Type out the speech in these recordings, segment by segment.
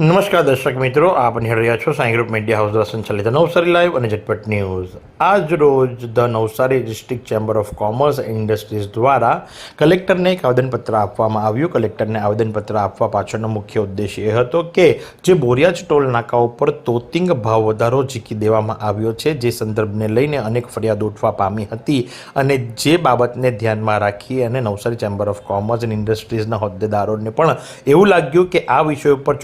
નમસ્કાર દર્શક મિત્રો, આપ રહ્યા છો સાંઈ ગ્રુપ મીડિયા હાઉસ દ્વારા સંચાલિત નવસારી લાઈવ અને ઝટપટ ન્યૂઝ. આજ રોજ the Navsari district chamber of commerce and industries દ્વારા કલેક્ટરને એક આવેદનપત્ર આપવામાં આવ્યું. કલેક્ટરને આવેદનપત્ર આપવા પાછળનો મુખ્ય ઉદ્દેશ એ હતો કે જે બોરિયાજ ટોલ નાકા ઉપર તોતિંગ ભાવ વધારો ઝીકી દેવામાં આવ્યો છે. જે સંદર્ભને લઈને અનેક ફરિયાદ ઉઠવા પામી હતી અને જે બાબતને ધ્યાનમાં રાખી અને Navsari chamber of commerce and ઇન્ડસ્ટ્રીઝના હોદ્દેદારોને પણ એવું લાગ્યું કે આ વિષય ઉપર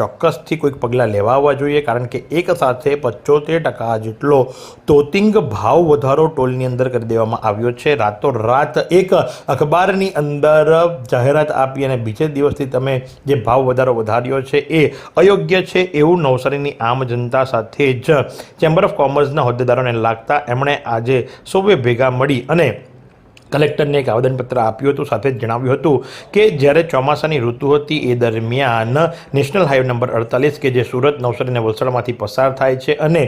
ચોક્કસથી કોઈક પગલાં લેવા આવવા જોઈએ, કારણ કે એક સાથે પચોતેર ટકા જેટલો તોતિંગ ભાવ વધારો ટોલની અંદર કરી દેવામાં આવ્યો છે. રાતોરાત એક અખબારની અંદર જાહેરાત આપી અને બીજે દિવસથી તમે જે ભાવ વધારો વધાર્યો છે એ અયોગ્ય છે એવું નવસારીની આમ જનતા સાથે જ ચેમ્બર ઓફ કોમર્સના હોદ્દેદારોને લાગતા એમણે આજે સૌએ ભેગા મળી અને કલેક્ટરને એક આવેદનપત્ર આપ્યું હતું, સાથે જણાવ્યું હતું કે જ્યારે ચોમાસાની ઋતુ હતી એ દરમિયાન નેશનલ હાઈવે નંબર અડતાલીસ કે જે સુરત, નવસારી અને વલસાડમાંથી પસાર થાય છે અને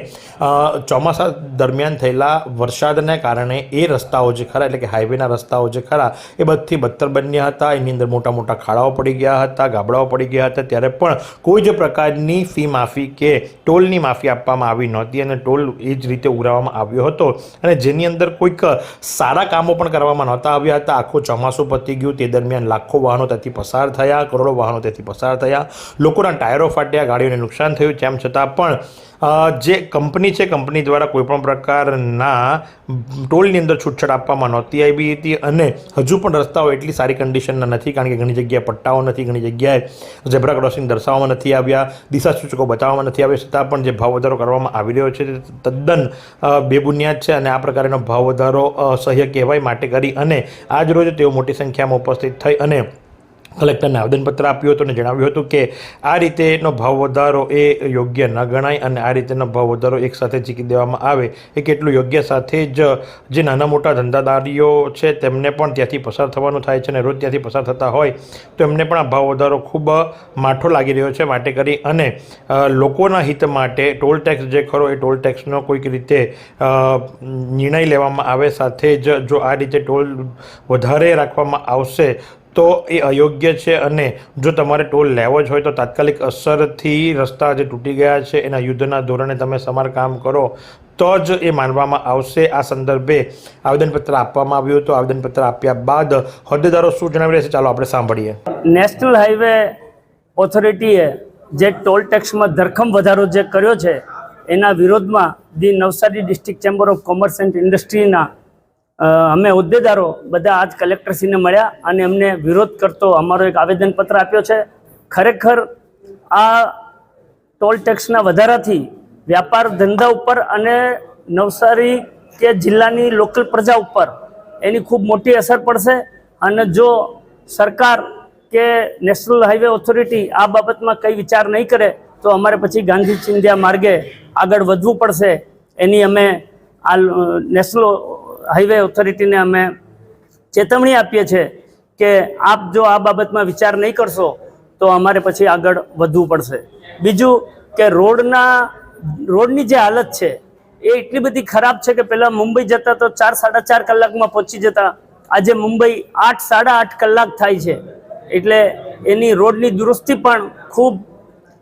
ચોમાસા દરમિયાન થયેલા વરસાદને કારણે એ રસ્તાઓ જે ખરા, એટલે કે હાઈવેના રસ્તાઓ જે ખરા, એ બધી બદતર બન્યા હતા. એની અંદર મોટા મોટા ખાડાઓ પડી ગયા હતા, ગાબડાઓ પડી ગયા હતા. ત્યારે પણ કોઈ જ પ્રકારની ફી માફી કે ટોલની માફી આપવામાં આવી નહોતી અને ટોલ એ જ રીતે ઉઘરાવવામાં આવ્યો હતો. અને જેની અંદર કોઈક સારા કામો પણ કરવામાં નહોતા આવ્યા હતા. આખું ચોમાસું પતી ગયું. તે દરમિયાન લાખો વાહનો તેથી પસાર થયા. કરોડો વાહનો તેથી પસાર થયા. લોકોના ટાયરો ફાટ્યા. ગાડીઓને નુકસાન થયું. તેમ છતાં પણ જે કંપની છે, કંપની દ્વારા કોઈપણ પ્રકારના ટોલની અંદર છૂટછાટ આપવામાં નહોતી આવી હતી અને હજુ પણ રસ્તાઓ એટલી સારી કન્ડિશનના નથી કારણ કે ઘણી જગ્યાએ પટ્ટાઓ નથી, ઘણી જગ્યાએ ઝેબ્રા ક્રોસિંગ દર્શાવવામાં નથી આવ્યા દિશા સૂચકો બતાવવામાં નથી આવ્યા. છતાં પણ જે ભાવ વધારો કરવામાં આવી રહ્યો છે, તે તદ્દન બેબુનિયાદ છે અને આ પ્રકારનો ભાવ વધારો સહ્ય કહેવાય માટે કરી અને આજ રોજ તેઓ મોટી સંખ્યામાં ઉપસ્થિત થઈ અને કલેક્ટરને આવેદનપત્ર આપ્યું હતું અને જણાવ્યું હતું કે આ રીતેનો ભાવ વધારો એ યોગ્ય ન ગણાય અને આ રીતેનો ભાવ વધારો એકસાથે ચીકી દેવામાં આવે એ કેટલું યોગ્ય સાથે જ જે નાના મોટા ધંધાદારીઓ છે તેમને પણ ત્યાંથી પસાર થવાનું થાય છે અને રોજ ત્યાંથી પસાર થતા હોય, તો એમને પણ આ ભાવ વધારો ખૂબ માઠો લાગી રહ્યો છે માટે કરી અને લોકોના હિત માટે ટોલ ટેક્સ જે ખરો એ ટોલ ટેક્સનો કોઈક રીતે નિર્ણય લેવામાં આવે સાથે જ જો આ રીતે ટોલ વધારે રાખવામાં આવશે તો એ અયોગ્ય છે અને જો તમારે ટોલ લેવો જ હોય તો તાત્કાલિક અસરથી રસ્તા જે તૂટી ગયા છે એના યુદ્ધના ધોરણે તમે સમારકામ કરો, તો જ એ માનવામાં આવશે. આ સંદર્ભે આવેદનપત્ર આપવામાં આવ્યું હતું. આવેદનપત્ર આપ્યા બાદ હોદ્દેદારો શું જણાવી રહ્યા છે? ચાલો આપણે સાંભળીએ. નેશનલ હાઈવે ઓથોરિટીએ જે ટોલ ટેક્સમાં ધરખમ વધારો જે કર્યો છે, એના વિરોધમાં the Navsari district chamber of commerce and ઇન્ડસ્ટ્રીના અમે હોદ્દેદારો બધા આજ કલેક્ટરશ્રીને મળ્યા અને એમને વિરોધ કરતો અમારો એક આવેદનપત્ર આપ્યો છે. ખરેખર આ ટોલ ટેક્સના વધારાથી વ્યાપાર ધંધા ઉપર અને નવસારી કે જિલ્લાની લોકલ પ્રજા ઉપર એની ખૂબ મોટી અસર પડશે અને જો સરકાર કે નેશનલ હાઈવે ઓથોરિટી આ બાબતમાં કંઈ વિચાર નહીં કરે તો અમારે પછી ગાંધી ચિંધ્યા માર્ગે આગળ વધવું પડશે. એની અમે આ નેશનલ હાઈવે ઓથોરિટીને અમે ચેતવણી આપીએ છીએ કે આપ જો આ બાબતમાં વિચાર નહીં કરશો, તો અમારે પછી આગળ વધવું પડશે. બીજું કે રોડના, રોડની જે હાલત છે, એ એટલી બધી ખરાબ છે કે પહેલાં મુંબઈ જતા તો ચાર, સાડા ચાર કલાકમાં પહોંચી જતા. આજે મુંબઈ આઠ, સાડા આઠ કલાક થાય છે. એટલે એની રોડની દુરસ્તી પણ ખૂબ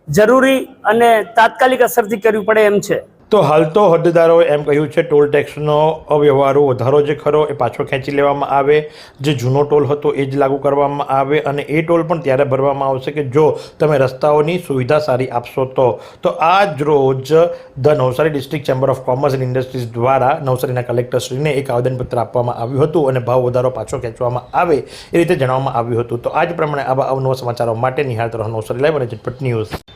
જરૂરી અને તાત્કાલિક અસરથી કરવી પડે એમ છે. તો હાલ તો હોદ્દેદારોએ એમ કહ્યું છે, ટોલ ટેક્સનો અવ્યવહારો વધારો જે ખરો એ પાછો ખેંચી લેવામાં આવે. જે જૂનો ટોલ હતો એ જ લાગુ કરવામાં આવે અને એ ટોલ પણ ત્યારે ભરવામાં આવશે કે જો તમે રસ્તાઓની સુવિધા સારી આપશો તો. તો આ જ રોજ the Navsari district chamber of commerce and industries દ્વારા નવસારીના કલેક્ટરશ્રીને એક આવેદનપત્ર આપવામાં આવ્યું હતું અને ભાવ વધારો પાછો ખેંચવામાં આવે એ રીતે જણાવવામાં આવ્યું હતું. તો આ જ પ્રમાણે આવા અવનવા સમાચારો માટે નિહાળતો રહો નવસારી લાઈવ અને ઝટપટ ન્યૂઝ.